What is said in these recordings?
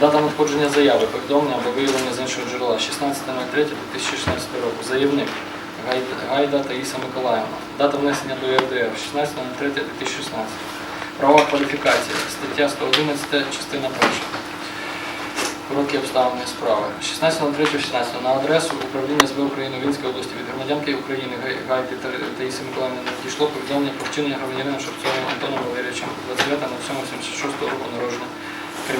Дата надходження заяви, повідомлення або виявлення з іншого джерела 16.03.2016 року. Заявник Гайда Таїса Миколаївна. Дата внесення до ЄРДР 16.03.2016. Права кваліфікації. Стаття 111, частина 1. Короткі обставини справи. 16.03.16 на адресу управління СБ України у Вінській області від громадянки України Гайди Та- Таїси Миколаївни надійшло повідомлення про вчинення громадянина Шевцовим Антоном Валерійовичем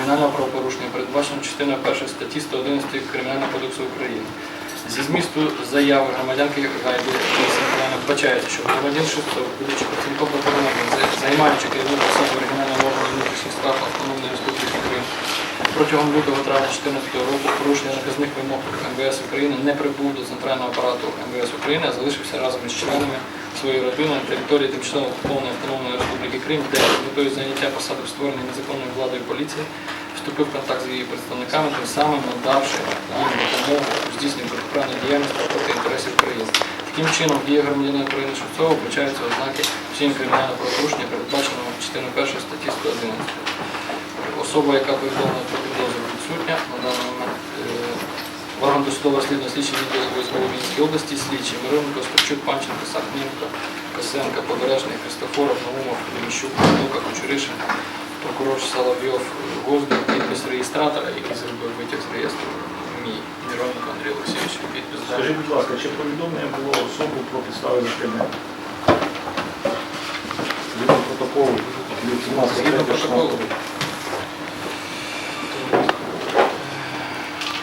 кримінального правопорушення, передбачено частиною 1 статті 111 Кримінального кодексу України. Зі змісту заяви громадянки Гайди вбачається, що громадян Шевцов, будучи працівником прокурора, займаючи керівну посаду оригінального органу внутрішніх справ Протягом лютого травня 2014 року порушення наказних вимог МВС України не прибув до центрального апарату МВС України, а залишився разом із членами своєї родини на території тимчасово окупованої автономної республіки Крим, де з метою заняття посади в створенні незаконною владою поліції вступив в контакт з її представниками, тим самим надавши їм допомогу у здійсненні протиправної діяльності проти інтересів країни. Таким чином, дія громадянина України Шевцова вбачаються ознаки вчинення кримінального правопорушення, передбаченого частиною 1 статті 111. Особа, яка повідомлена про слідного слідчий відділ ОСБ у Вінській області, слідчі Мироненко, Скорчук, Панченко, Сахненко, Косенко, Подорожний, Христофоров, Наумов, Деміщук, Лука, Кучуришин, прокурор Соловйов, Гозда, підпис реєстратора, який зробив витяг з реєстру, мій Мироненко Андрій Олексійович, підпис. Скажіть, будь ласка, чи повідомлення було особу про підстави затримання? Згідно протоколу, Згідно протоколу.